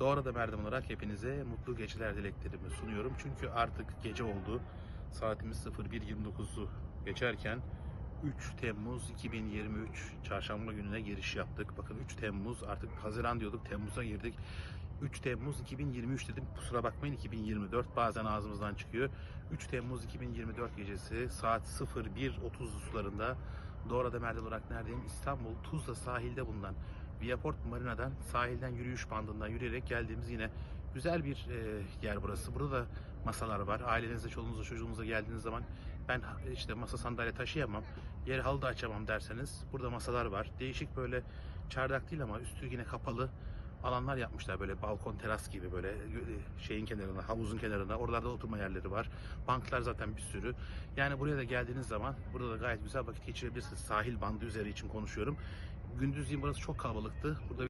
Doğru da merdiven olarak hepinize mutlu geceler dileklerimi sunuyorum. Çünkü artık gece oldu. Saatimiz 01.29'u geçerken 3 Temmuz 2023 çarşamba gününe giriş yaptık. Bakın 3 Temmuz artık Haziran diyorduk Temmuz'a girdik. 3 Temmuz 2023 dedim. Kusura bakmayın 2024 bazen ağzımızdan çıkıyor. 3 Temmuz 2024 gecesi saat 01.30 sularında Doğra'da merdiven olarak neredeyim? İstanbul Tuzla sahilde bulunan Viaport Marina'dan sahilden yürüyüş bandından yürüyerek geldiğimiz yine güzel bir e, yer burası. Burada da masalar var. Ailenizle, çoluğunuzla, çocuğunuzla geldiğiniz zaman ben işte masa sandalye taşıyamam, yer halı da açamam derseniz burada masalar var. Değişik böyle çardak değil ama üstü yine kapalı alanlar yapmışlar böyle balkon teras gibi böyle e, şeyin kenarına havuzun kenarına oralarda oturma yerleri var banklar zaten bir sürü yani buraya da geldiğiniz zaman burada da gayet güzel vakit geçirebilirsiniz sahil bandı üzeri için konuşuyorum gündüzleyin burası çok kalabalıktı. Burada